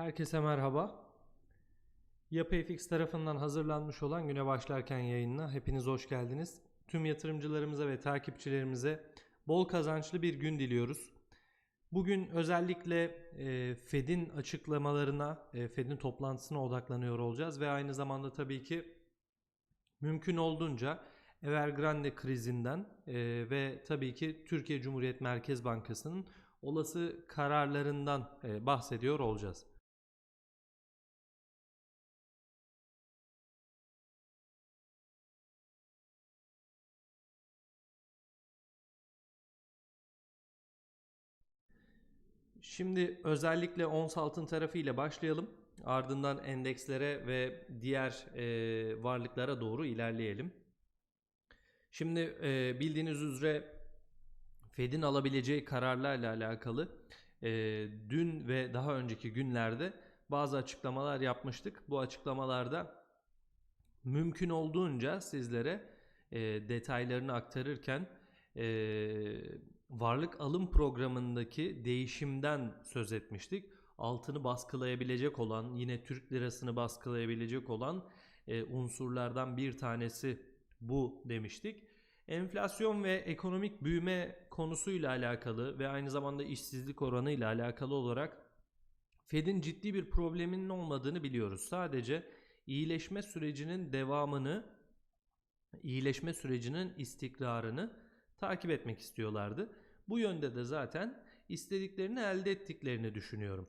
Herkese merhaba. Yapı FX tarafından hazırlanmış olan güne başlarken yayınına hepiniz hoş geldiniz. Tüm yatırımcılarımıza ve takipçilerimize bol kazançlı bir gün diliyoruz. Bugün özellikle e, Fed'in açıklamalarına, e, Fed'in toplantısına odaklanıyor olacağız ve aynı zamanda tabii ki mümkün olduğunca Evergrande krizinden e, ve tabii ki Türkiye Cumhuriyet Merkez Bankası'nın olası kararlarından bahsediyor olacağız. Şimdi özellikle ons altın tarafı ile başlayalım. Ardından endekslere ve diğer e, varlıklara doğru ilerleyelim. Şimdi e, bildiğiniz üzere Fed'in alabileceği kararlarla alakalı e, dün ve daha önceki günlerde bazı açıklamalar yapmıştık. Bu açıklamalarda mümkün olduğunca sizlere e, detaylarını aktarırken e, varlık alım programındaki değişimden söz etmiştik. Altını baskılayabilecek olan, yine Türk lirasını baskılayabilecek olan e, unsurlardan bir tanesi bu demiştik. Enflasyon ve ekonomik büyüme konusuyla alakalı ve aynı zamanda işsizlik oranı ile alakalı olarak Fed'in ciddi bir probleminin olmadığını biliyoruz. Sadece iyileşme sürecinin devamını, iyileşme sürecinin istikrarını takip etmek istiyorlardı. Bu yönde de zaten istediklerini elde ettiklerini düşünüyorum.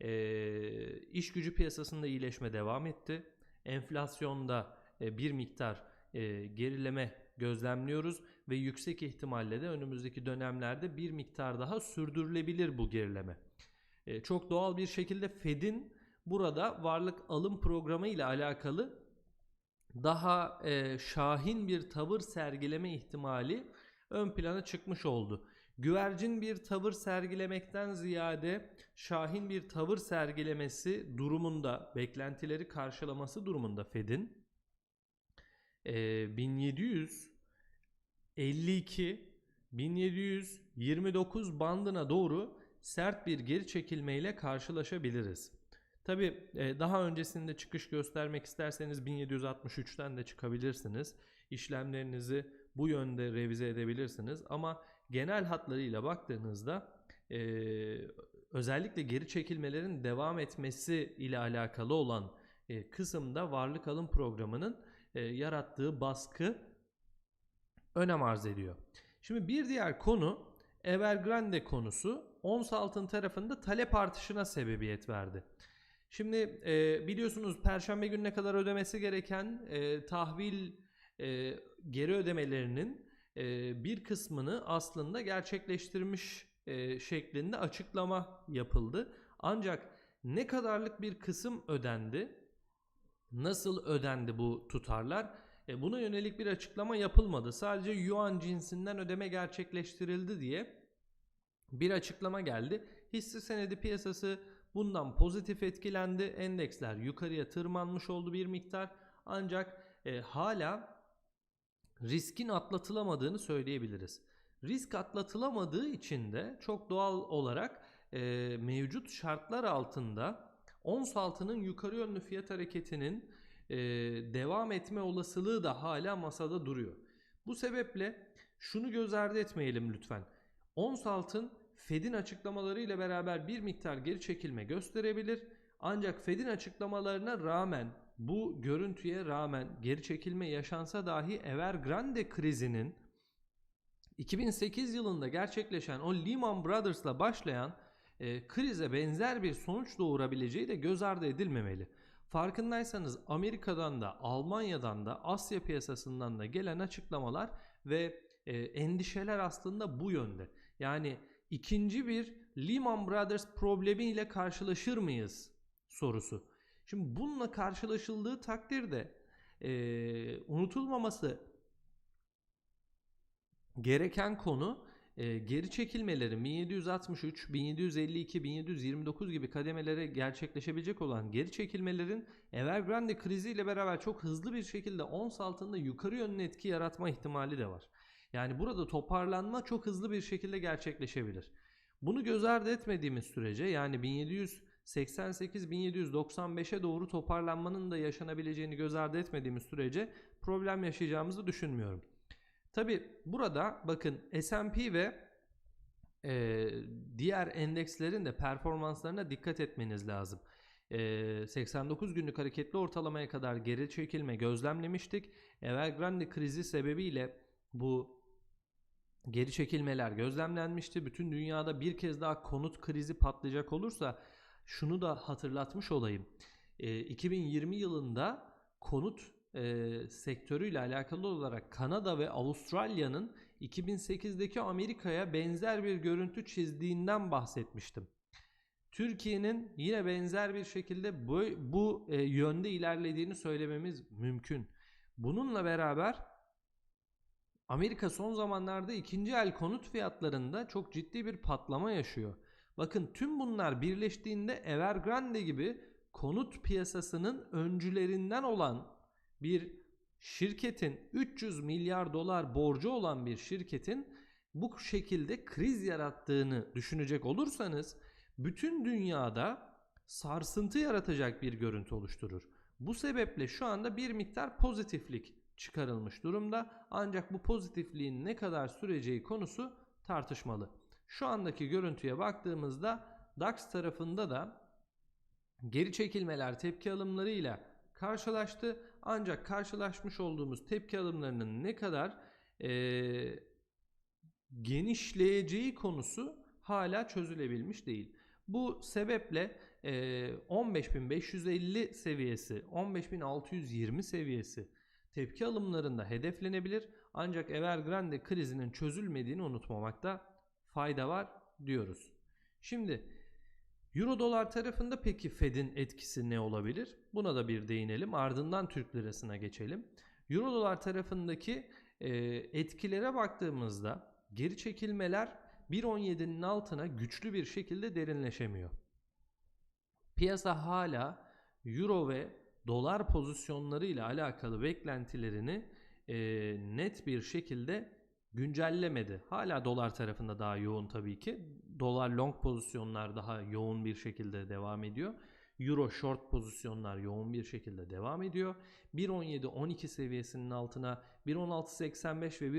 E, iş gücü piyasasında iyileşme devam etti. Enflasyonda e, bir miktar e, gerileme gözlemliyoruz ve yüksek ihtimalle de önümüzdeki dönemlerde bir miktar daha sürdürülebilir bu gerileme. E, çok doğal bir şekilde Fed'in burada varlık alım programı ile alakalı daha e, şahin bir tavır sergileme ihtimali ön plana çıkmış oldu. Güvercin bir tavır sergilemekten ziyade şahin bir tavır sergilemesi durumunda, beklentileri karşılaması durumunda Fed'in e, 1752 1729 bandına doğru sert bir geri çekilmeyle karşılaşabiliriz. Tabi e, daha öncesinde çıkış göstermek isterseniz 1763'ten de çıkabilirsiniz. İşlemlerinizi bu yönde revize edebilirsiniz ama genel hatlarıyla baktığınızda e, özellikle geri çekilmelerin devam etmesi ile alakalı olan e, kısımda varlık alım programının e, yarattığı baskı önem arz ediyor. Şimdi bir diğer konu Evergrande konusu ons altın tarafında talep artışına sebebiyet verdi. Şimdi e, biliyorsunuz perşembe gününe kadar ödemesi gereken e, tahvil e, geri ödemelerinin e, bir kısmını aslında gerçekleştirmiş e, şeklinde açıklama yapıldı. Ancak ne kadarlık bir kısım ödendi Nasıl ödendi bu tutarlar? E, buna yönelik bir açıklama yapılmadı. Sadece yuan cinsinden ödeme gerçekleştirildi diye bir açıklama geldi. Hisse senedi piyasası bundan pozitif etkilendi. Endeksler yukarıya tırmanmış oldu bir miktar. Ancak e, hala riskin atlatılamadığını söyleyebiliriz. Risk atlatılamadığı için de çok doğal olarak e, mevcut şartlar altında ons altının yukarı yönlü fiyat hareketinin e, devam etme olasılığı da hala masada duruyor. Bu sebeple şunu göz ardı etmeyelim lütfen. Ons altın Fed'in açıklamaları ile beraber bir miktar geri çekilme gösterebilir. Ancak Fed'in açıklamalarına rağmen bu görüntüye rağmen geri çekilme yaşansa dahi Evergrande krizinin 2008 yılında gerçekleşen o Lehman Brothers'la başlayan e, krize benzer bir sonuç doğurabileceği de göz ardı edilmemeli. Farkındaysanız Amerika'dan da Almanya'dan da Asya piyasasından da gelen açıklamalar ve e, endişeler aslında bu yönde. Yani ikinci bir Lehman Brothers problemiyle karşılaşır mıyız sorusu. Şimdi bununla karşılaşıldığı takdirde e, unutulmaması gereken konu e, geri çekilmelerin 1763, 1752, 1729 gibi kademelere gerçekleşebilecek olan geri çekilmelerin Evergrande krizi ile beraber çok hızlı bir şekilde ons altında yukarı yönlü etki yaratma ihtimali de var. Yani burada toparlanma çok hızlı bir şekilde gerçekleşebilir. Bunu göz ardı etmediğimiz sürece yani 1700 88.795'e doğru toparlanmanın da yaşanabileceğini göz ardı etmediğimiz sürece problem yaşayacağımızı düşünmüyorum. Tabi burada bakın S&P ve e, diğer endekslerin de performanslarına dikkat etmeniz lazım. E, 89 günlük hareketli ortalamaya kadar geri çekilme gözlemlemiştik. Evergrande krizi sebebiyle bu geri çekilmeler gözlemlenmişti. Bütün dünyada bir kez daha konut krizi patlayacak olursa şunu da hatırlatmış olayım. E, 2020 yılında konut e, sektörüyle alakalı olarak Kanada ve Avustralya'nın 2008'deki Amerika'ya benzer bir görüntü çizdiğinden bahsetmiştim. Türkiye'nin yine benzer bir şekilde bu, bu e, yönde ilerlediğini söylememiz mümkün. Bununla beraber Amerika son zamanlarda ikinci el konut fiyatlarında çok ciddi bir patlama yaşıyor. Bakın tüm bunlar birleştiğinde Evergrande gibi konut piyasasının öncülerinden olan bir şirketin 300 milyar dolar borcu olan bir şirketin bu şekilde kriz yarattığını düşünecek olursanız bütün dünyada sarsıntı yaratacak bir görüntü oluşturur. Bu sebeple şu anda bir miktar pozitiflik çıkarılmış durumda. Ancak bu pozitifliğin ne kadar süreceği konusu tartışmalı. Şu andaki görüntüye baktığımızda DAX tarafında da geri çekilmeler tepki alımlarıyla karşılaştı. Ancak karşılaşmış olduğumuz tepki alımlarının ne kadar e, genişleyeceği konusu hala çözülebilmiş değil. Bu sebeple e, 15.550 seviyesi, 15.620 seviyesi tepki alımlarında hedeflenebilir. Ancak Evergrande krizinin çözülmediğini unutmamakta fayda var diyoruz. Şimdi Euro dolar tarafında peki Fed'in etkisi ne olabilir? Buna da bir değinelim. Ardından Türk lirasına geçelim. Euro dolar tarafındaki e, etkilere baktığımızda geri çekilmeler 1.17'nin altına güçlü bir şekilde derinleşemiyor. Piyasa hala Euro ve dolar pozisyonları ile alakalı beklentilerini e, net bir şekilde güncellemedi. Hala dolar tarafında daha yoğun tabii ki. Dolar long pozisyonlar daha yoğun bir şekilde devam ediyor. Euro short pozisyonlar yoğun bir şekilde devam ediyor. 1.17-12 seviyesinin altına 1.16-85 ve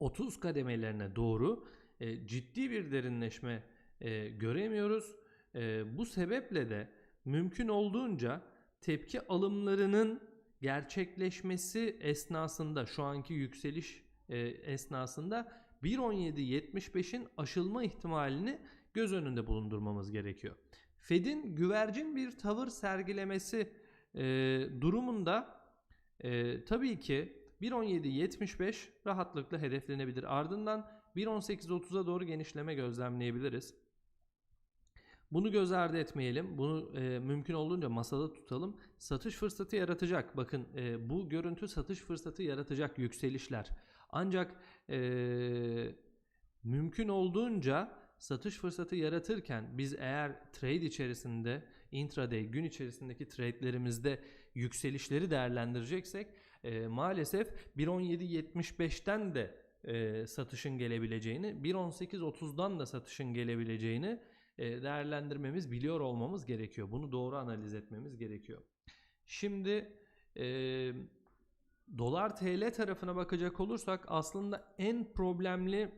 1.16-30 kademelerine doğru e, ciddi bir derinleşme e, göremiyoruz. E, bu sebeple de mümkün olduğunca tepki alımlarının gerçekleşmesi esnasında şu anki yükseliş e, esnasında 1.17.75'in aşılma ihtimalini göz önünde bulundurmamız gerekiyor. Fed'in güvercin bir tavır sergilemesi e, durumunda e, tabii ki 1.17.75 rahatlıkla hedeflenebilir. Ardından 1.18.30'a doğru genişleme gözlemleyebiliriz. Bunu göz ardı etmeyelim. Bunu e, mümkün olduğunca masada tutalım. Satış fırsatı yaratacak. Bakın e, bu görüntü satış fırsatı yaratacak yükselişler. Ancak e, mümkün olduğunca satış fırsatı yaratırken biz eğer trade içerisinde intraday gün içerisindeki trade'lerimizde yükselişleri değerlendireceksek e, maalesef 1.17.75'ten de e, satışın gelebileceğini 1.18.30'dan da satışın gelebileceğini değerlendirmemiz, biliyor olmamız gerekiyor. Bunu doğru analiz etmemiz gerekiyor. Şimdi e, dolar TL tarafına bakacak olursak aslında en problemli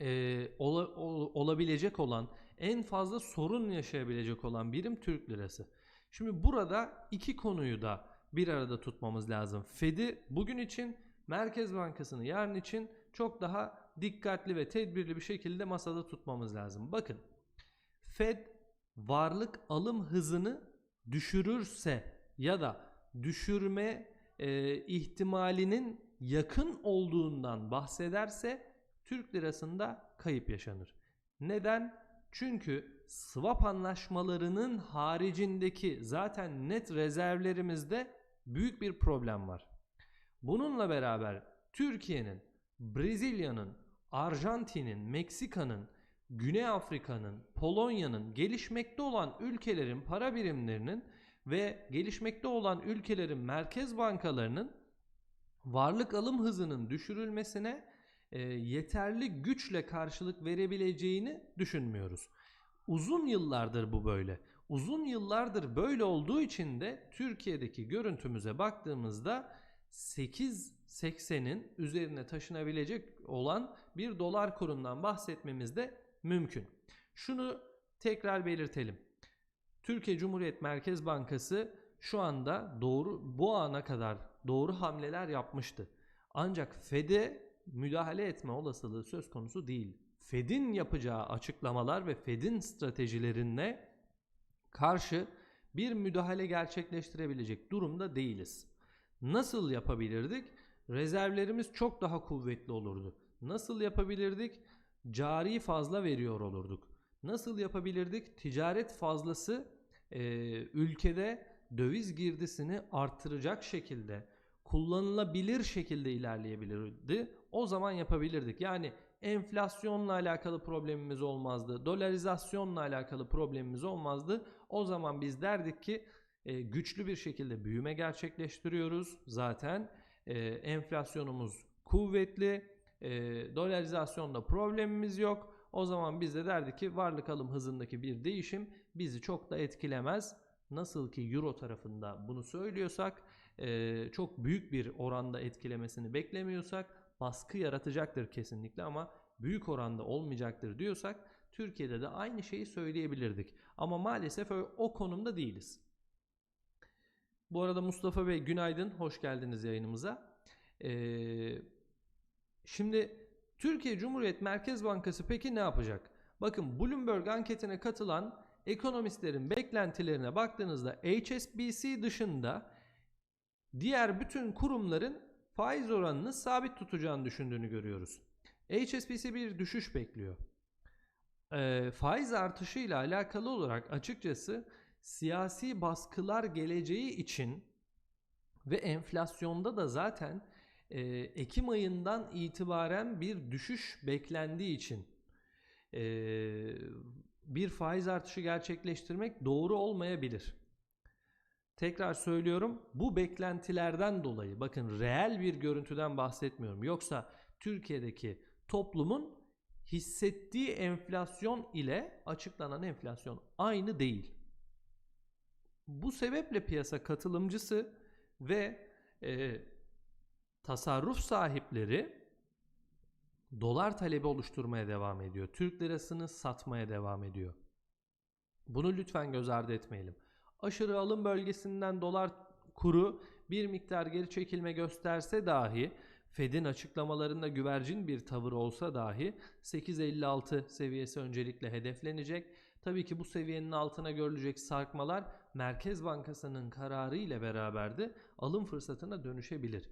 e, ola, ol, olabilecek olan, en fazla sorun yaşayabilecek olan birim Türk lirası. Şimdi burada iki konuyu da bir arada tutmamız lazım. Fed'i bugün için, Merkez Bankası'nı yarın için çok daha dikkatli ve tedbirli bir şekilde masada tutmamız lazım. Bakın Fed varlık alım hızını düşürürse ya da düşürme e, ihtimalinin yakın olduğundan bahsederse Türk lirasında kayıp yaşanır. Neden? Çünkü swap anlaşmalarının haricindeki zaten net rezervlerimizde büyük bir problem var. Bununla beraber Türkiye'nin, Brezilya'nın, Arjantin'in, Meksika'nın Güney Afrika'nın, Polonya'nın, gelişmekte olan ülkelerin para birimlerinin ve gelişmekte olan ülkelerin merkez bankalarının varlık alım hızının düşürülmesine e, yeterli güçle karşılık verebileceğini düşünmüyoruz. uzun yıllardır bu böyle. Uzun yıllardır böyle olduğu için de Türkiye'deki görüntümüze baktığımızda 8.80'in üzerine taşınabilecek olan bir dolar kurundan bahsetmemiz de mümkün. Şunu tekrar belirtelim. Türkiye Cumhuriyet Merkez Bankası şu anda doğru bu ana kadar doğru hamleler yapmıştı. Ancak Fed'e müdahale etme olasılığı söz konusu değil. Fed'in yapacağı açıklamalar ve Fed'in stratejilerine karşı bir müdahale gerçekleştirebilecek durumda değiliz. Nasıl yapabilirdik? Rezervlerimiz çok daha kuvvetli olurdu. Nasıl yapabilirdik? Cari fazla veriyor olurduk. Nasıl yapabilirdik? Ticaret fazlası e, ülkede döviz girdisini artıracak şekilde kullanılabilir şekilde ilerleyebilirdi. O zaman yapabilirdik. Yani enflasyonla alakalı problemimiz olmazdı. Dolarizasyonla alakalı problemimiz olmazdı. O zaman biz derdik ki e, güçlü bir şekilde büyüme gerçekleştiriyoruz. Zaten e, enflasyonumuz kuvvetli. E, dolarizasyonda problemimiz yok. O zaman biz de derdik ki varlık alım hızındaki bir değişim bizi çok da etkilemez. Nasıl ki euro tarafında bunu söylüyorsak e, çok büyük bir oranda etkilemesini beklemiyorsak baskı yaratacaktır kesinlikle ama büyük oranda olmayacaktır diyorsak Türkiye'de de aynı şeyi söyleyebilirdik. Ama maalesef o konumda değiliz. Bu arada Mustafa Bey günaydın, hoş geldiniz yayınımıza. Ee, şimdi Türkiye Cumhuriyet Merkez Bankası peki ne yapacak? Bakın Bloomberg anketine katılan ekonomistlerin beklentilerine baktığınızda HSBC dışında diğer bütün kurumların faiz oranını sabit tutacağını düşündüğünü görüyoruz. HSBC bir düşüş bekliyor. E, faiz artışıyla alakalı olarak açıkçası siyasi baskılar geleceği için ve enflasyonda da zaten e, Ekim ayından itibaren bir düşüş beklendiği için e, bir faiz artışı gerçekleştirmek doğru olmayabilir. Tekrar söylüyorum bu beklentilerden dolayı bakın reel bir görüntüden bahsetmiyorum. Yoksa Türkiye'deki toplumun hissettiği enflasyon ile açıklanan enflasyon aynı değil. Bu sebeple piyasa katılımcısı ve e, tasarruf sahipleri dolar talebi oluşturmaya devam ediyor. Türk lirasını satmaya devam ediyor. Bunu lütfen göz ardı etmeyelim. Aşırı alım bölgesinden dolar kuru bir miktar geri çekilme gösterse dahi Fed'in açıklamalarında güvercin bir tavır olsa dahi 8.56 seviyesi öncelikle hedeflenecek. Tabii ki bu seviyenin altına görülecek sarkmalar Merkez Bankası'nın kararı ile beraber de alım fırsatına dönüşebilir.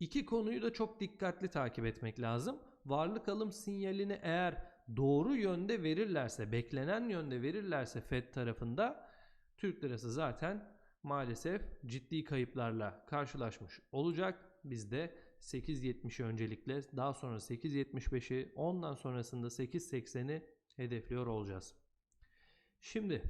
İki konuyu da çok dikkatli takip etmek lazım. Varlık alım sinyalini eğer doğru yönde verirlerse, beklenen yönde verirlerse Fed tarafında Türk lirası zaten maalesef ciddi kayıplarla karşılaşmış olacak. Biz de 8.70'i öncelikle daha sonra 8.75'i ondan sonrasında 8.80'i hedefliyor olacağız. Şimdi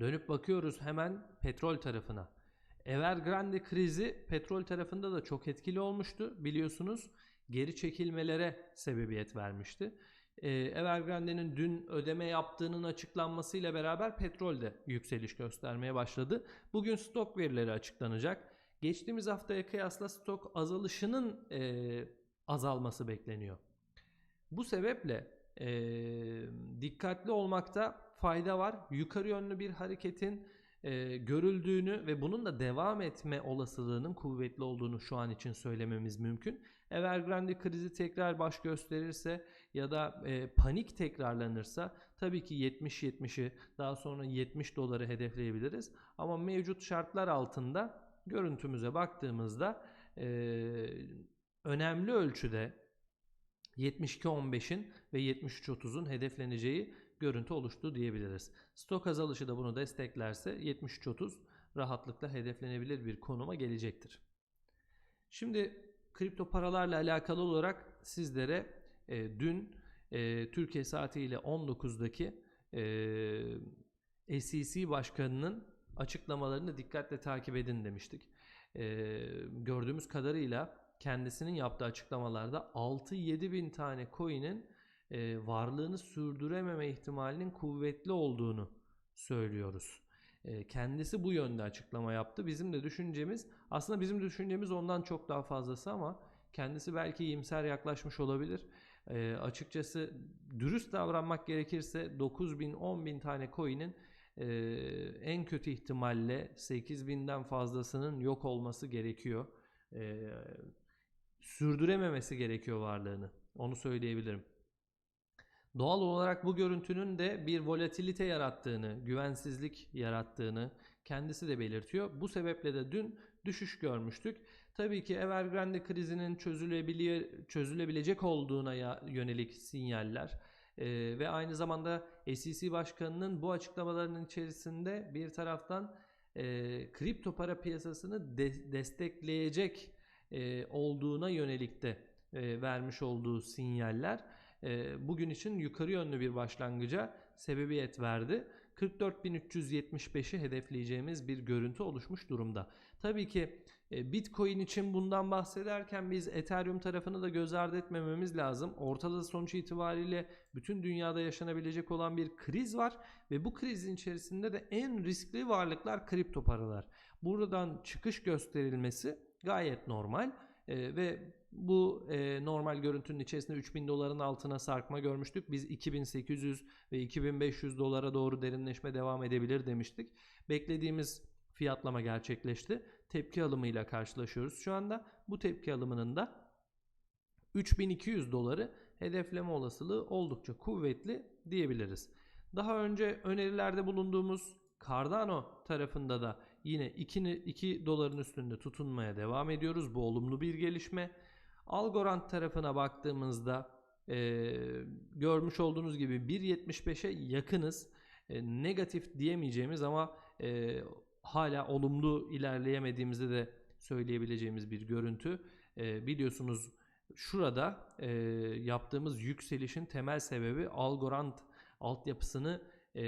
dönüp bakıyoruz hemen petrol tarafına. Evergrande krizi petrol tarafında da çok etkili olmuştu biliyorsunuz. Geri çekilmelere sebebiyet vermişti. Ee, Evergrande'nin dün ödeme yaptığının açıklanmasıyla beraber petrol de yükseliş göstermeye başladı. Bugün stok verileri açıklanacak. Geçtiğimiz haftaya kıyasla stok azalışının e, azalması bekleniyor. Bu sebeple e, dikkatli olmakta fayda var. Yukarı yönlü bir hareketin e, görüldüğünü ve bunun da devam etme olasılığının kuvvetli olduğunu şu an için söylememiz mümkün. Evergrande krizi tekrar baş gösterirse ya da e, panik tekrarlanırsa tabii ki 70-70'i daha sonra 70 doları hedefleyebiliriz. Ama mevcut şartlar altında görüntümüze baktığımızda e, önemli ölçüde 72-15'in ve 73-30'un hedefleneceği görüntü oluştu diyebiliriz. Stok azalışı da bunu desteklerse 73-30 rahatlıkla hedeflenebilir bir konuma gelecektir. Şimdi kripto paralarla alakalı olarak sizlere e, dün e, Türkiye saatiyle 19'daki e, SEC başkanının açıklamalarını dikkatle takip edin demiştik. Ee, gördüğümüz kadarıyla kendisinin yaptığı açıklamalarda 6-7 bin tane coin'in e, varlığını sürdürememe ihtimalinin kuvvetli olduğunu söylüyoruz. E, kendisi bu yönde açıklama yaptı. Bizim de düşüncemiz aslında bizim düşüncemiz ondan çok daha fazlası ama kendisi belki iyimser yaklaşmış olabilir. E, açıkçası dürüst davranmak gerekirse 9000 10000 tane coin'in en kötü ihtimalle 8000'den fazlasının yok olması gerekiyor. Sürdürememesi gerekiyor varlığını. Onu söyleyebilirim. Doğal olarak bu görüntünün de bir volatilite yarattığını, güvensizlik yarattığını kendisi de belirtiyor. Bu sebeple de dün düşüş görmüştük. Tabii ki Evergrande krizinin çözülebilir, çözülebilecek olduğuna yönelik sinyaller e, ve aynı zamanda SEC Başkanı'nın bu açıklamalarının içerisinde bir taraftan e, kripto para piyasasını de- destekleyecek e, olduğuna yönelik de e, vermiş olduğu sinyaller bugün için yukarı yönlü bir başlangıca sebebiyet verdi. 44.375'i hedefleyeceğimiz bir görüntü oluşmuş durumda. Tabii ki e, Bitcoin için bundan bahsederken biz Ethereum tarafını da göz ardı etmememiz lazım. Ortada sonuç itibariyle bütün dünyada yaşanabilecek olan bir kriz var ve bu krizin içerisinde de en riskli varlıklar kripto paralar. Buradan çıkış gösterilmesi gayet normal E, ve bu e, normal görüntünün içerisinde 3000 doların altına sarkma görmüştük. Biz 2800 ve 2500 dolara doğru derinleşme devam edebilir demiştik. Beklediğimiz fiyatlama gerçekleşti. Tepki alımıyla karşılaşıyoruz şu anda. Bu tepki alımının da 3200 doları hedefleme olasılığı oldukça kuvvetli diyebiliriz. Daha önce önerilerde bulunduğumuz Cardano tarafında da yine 2, 2 doların üstünde tutunmaya devam ediyoruz. Bu olumlu bir gelişme. Algorand tarafına baktığımızda e, görmüş olduğunuz gibi 1.75'e yakınız. E, negatif diyemeyeceğimiz ama e, hala olumlu ilerleyemediğimizi de söyleyebileceğimiz bir görüntü. E, biliyorsunuz şurada e, yaptığımız yükselişin temel sebebi Algorand altyapısını e,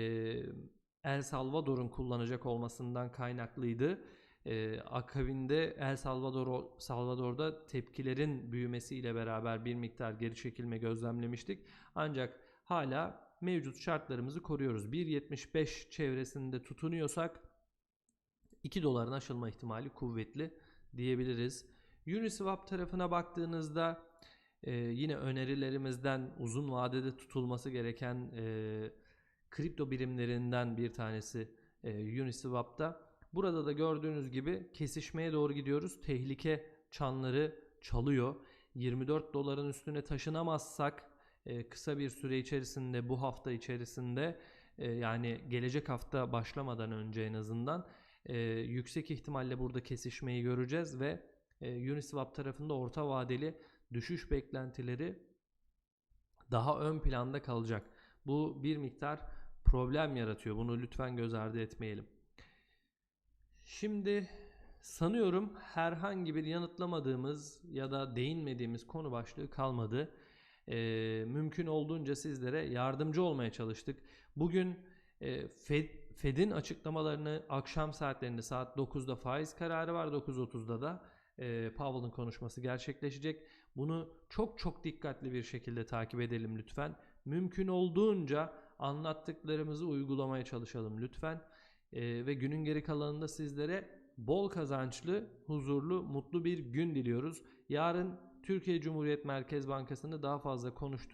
El Salvador'un kullanacak olmasından kaynaklıydı. Ee, akabinde El Salvador Salvador'da tepkilerin büyümesiyle beraber bir miktar geri çekilme gözlemlemiştik. Ancak hala mevcut şartlarımızı koruyoruz. 1.75 çevresinde tutunuyorsak 2 doların aşılma ihtimali kuvvetli diyebiliriz. Uniswap tarafına baktığınızda e, yine önerilerimizden uzun vadede tutulması gereken e, kripto birimlerinden bir tanesi e, Uniswap'ta. Burada da gördüğünüz gibi kesişmeye doğru gidiyoruz. Tehlike çanları çalıyor. 24 doların üstüne taşınamazsak e, kısa bir süre içerisinde bu hafta içerisinde e, yani gelecek hafta başlamadan önce en azından e, yüksek ihtimalle burada kesişmeyi göreceğiz ve Uniswap tarafında orta vadeli düşüş beklentileri daha ön planda kalacak. Bu bir miktar problem yaratıyor. Bunu lütfen göz ardı etmeyelim. Şimdi sanıyorum herhangi bir yanıtlamadığımız ya da değinmediğimiz konu başlığı kalmadı. Ee, mümkün olduğunca sizlere yardımcı olmaya çalıştık. Bugün e, Fed, Fed'in açıklamalarını akşam saatlerinde saat 9'da faiz kararı var 9.30'da da e, Powell'ın konuşması gerçekleşecek. Bunu çok çok dikkatli bir şekilde takip edelim lütfen. Mümkün olduğunca anlattıklarımızı uygulamaya çalışalım lütfen. Ee, ve günün geri kalanında sizlere bol kazançlı, huzurlu, mutlu bir gün diliyoruz. Yarın Türkiye Cumhuriyet Merkez Bankası'nı daha fazla konuştuk.